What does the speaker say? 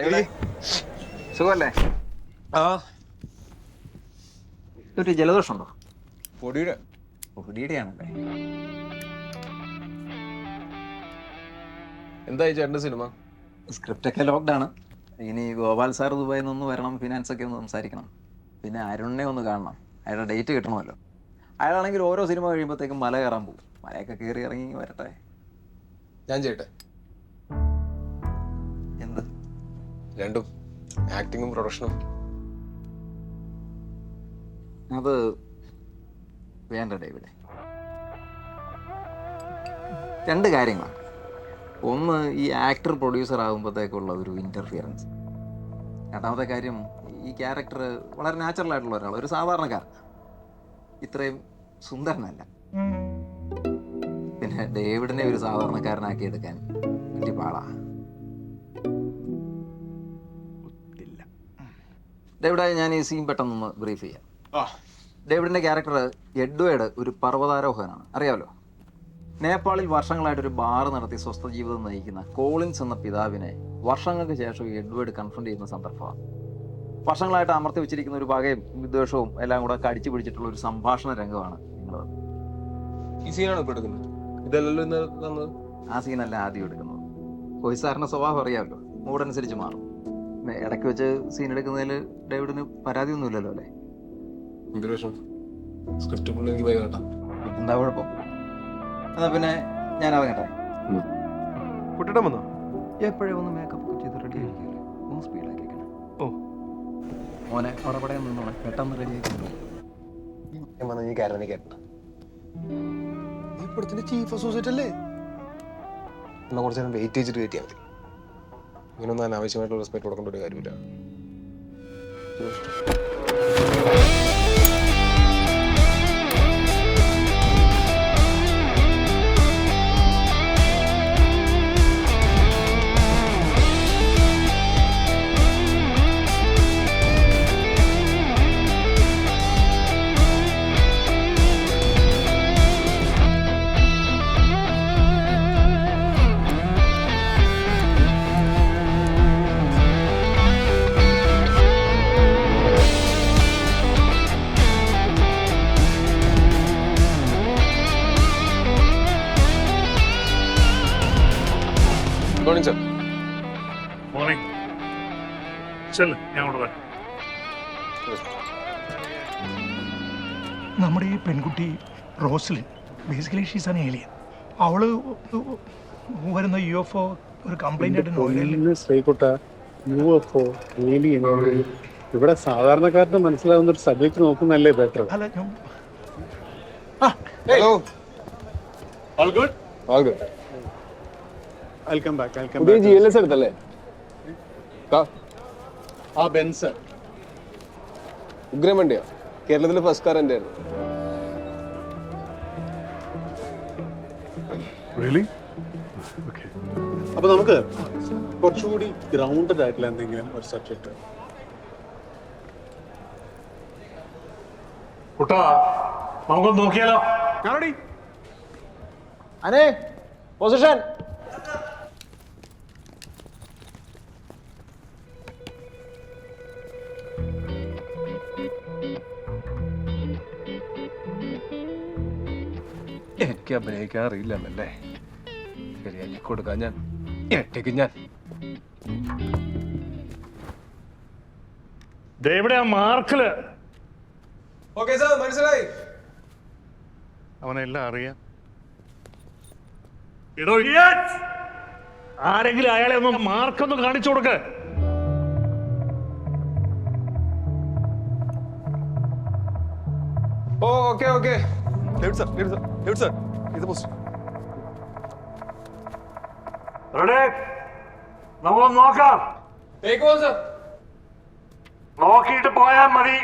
എവിടെ? സുഖമല്ലേ? ആ. ഒരു ജലദോഷമുണ്ടോ? പൊടിയുടെ പൊടിയുടെയാണല്ലേ എന്തായി ചേട്ടന്റെ സിനിമ? സ്ക്രിപ്റ്റ് ഒക്കെ ലോക്ക്ഡ് ആണ്. ഇനി ഗോപാൽ സാർ ദുബായിൽ നിന്ന് വരണം ഫിനാൻസ് ഒക്കെ ഒന്ന് സംസാരിക്കണം. പിന്നെ അരുണിനെ ഒന്ന് കാണണം. അയാളുടെ ഡേറ്റ് കിട്ടണമല്ലോ. അയാളാണെങ്കിൽ ഓരോ സിനിമ കഴിയുമ്പോഴത്തേക്കും മല കയറാൻ പോകും. മലയൊക്കെ കയറി ഇറങ്ങി വരട്ടെ. ഞാൻ ചെയ്യട്ടെ. രണ്ടും ആക്ടിങ്ങും പ്രൊഡക്ഷനും അത് വേണ്ട ഡേവിഡ്. രണ്ട് കാര്യങ്ങളാണ്. ഒന്ന് ഈ ആക്ടർ പ്രൊഡ്യൂസർ ആകുമ്പോഴത്തേക്കുള്ള ഒരു ഇന്റർഫിയറൻസ് രണ്ടാമത്തെ കാര്യം ഈ ക്യാരക്ടർ വളരെ നാച്ചുറൽ ആയിട്ടുള്ള ഒരാൾ ഒരു സാധാരണക്കാരൻ. ഇത്രയും സുന്ദരനല്ല. പിന്നെ ഡേവിഡിനെ ഒരു സാധാരണക്കാരനാക്കി എടുക്കാൻ വലിയ പാടാ. ഡേവിഡായി ഞാൻ ഈ സീൻ പെട്ടെന്നൊന്ന് ബ്രീഫ് ചെയ്യാം. ഡേവിഡിന്റെ ക്യാരക്ടർ എഡ്വേഡ് ഒരു പർവതാരോഹകനാണ് അറിയാമല്ലോ? നേപ്പാളിൽ വർഷങ്ങളായിട്ട് ഒരു ബാർ നടത്തി സ്വസ്ഥ ജീവിതം നയിക്കുന്ന കോളിൻസ് എന്ന പിതാവിനെ വർഷങ്ങൾക്ക് ശേഷം എഡ്വേഡ് കൺഫ്രണ്ട് ചെയ്യുന്ന സന്ദർഭമാണ്. വർഷങ്ങളായിട്ട് അമർത്തി വെച്ചിരിക്കുന്ന ഒരു പകയും വിദ്വേഷവും എല്ലാം കൂടെ കടിച്ചു പിടിച്ചിട്ടുള്ള ഒരു സംഭാഷണ രംഗമാണ് നിങ്ങൾ ഈ സീനാണ് എടുക്കുന്നത്? ഇതല്ലല്ലോ ആ സീനല്ല ആദ്യം എടുക്കുന്നത്. സാറിന്റെ സ്വഭാവം അറിയാമല്ലോ? മൂടനുസരിച്ച് മാറും. ഇടയ്ക്ക് വെച്ച് സീൻ എടുക്കുന്നതിൽ ഡേവിഡിന് പരാതിയൊന്നുമില്ലല്ലോ അല്ലേ? എന്തൊരു വിഷമം. സ്ക്രിപ്റ്റ് എനിക്ക് എന്താ കുഴപ്പം? എന്നാ പിന്നെ ഞാൻ ഇറങ്ങട്ടെ. കുട്ടിയുടെ വന്നോ? എപ്പോഴേ ഒന്ന് മേക്കപ്പ് ഒക്കെ ചെയ്ത് റെഡി ആയിരിക്കില്ലേ ഒന്ന് സ്പീഡാക്കി ഓ. മോനെ അവിടെ ഇവിടെ നിന്നോളെ. പെട്ടെന്ന് റെഡി ആക്കി നീ കയറാൻ കേട്ട. നീ ഇപ്പഴത്തിന്റെ ചീഫ് അസോസിയേറ്റ് അല്ലേ? എന്നാ കുറച്ച് നേരം വെയിറ്റ് ചെയ്തിട്ട് വെയിറ്റ് ചെയ്യാൻ മതി. ഇങ്ങനൊന്നും അനാവശ്യമായിട്ടുള്ള റെസ്പെക്ട് കൊടുക്കേണ്ട ഒരു കാര്യമില്ല. Morning sir morning. ചെല്ല് ഞാൻ അവിടെ വരാം. നമ്മുടെ ഈ പെൺകുട്ടി Roslin basically she's an alien അവൾ വരുന്ന യു എഫ് ഒ ഒരു കംപ്ലൈന്റ് ആയിട്ട് നോയിഡയിൽ ശ്രീകുട്ട യു എഫ് ഒ ഏലിയൻ ഇവിടെ സാധാരണക്കാരന് മനസ്സിലാവുന്ന ഒരു സബ്ജക്ട് നോക്കുന്നല്ലേ ബെറ്റർ അല്ല ഞാൻ hello all good all good welcome back welcome പുതിയ ജി എൽ എസ് എടുത്തല്ലേ? ആ, ആ ബെൻസ് ഉഗ്രം വണ്ടിയോ കേരളത്തിലെ ഫസ്റ്റ് കാർ എന്റെ ആയിരുന്നു റിയലി ഓക്കെ അപ്പൊ നമുക്ക് കുറച്ചുകൂടി ഗ്രൗണ്ടഡ് ആയിട്ടുള്ള എന്തെങ്കിലും ഒരു സബ്ജക്ട് കുട്ടാ നമുക്കൊന്ന് നോക്കിയാലോ? പൊസിഷൻ എനിക്ക് അഭിനയിക്കാൻ അറിയില്ലെന്നല്ലേ ശരിയാക്കി കൊടുക്കാൻ ഞാൻ. ഒറ്റയ്ക്ക് ഞാൻ. എവിടെ ആ മാർക്കിൽ. ഓക്കെ സാർ മനസ്സിലായി. അവനെല്ലാം അറിയാം. ആരെങ്കിലും അയാളെ ഒന്ന് മാർക്കൊന്ന് കാണിച്ചു കൊടുക്ക. ഓ okay okay. David sir David sir David sir ഇത് പോസ്റ്റ് നോക്കാം. നോക്കിയിട്ട് പോയാൽ മതി.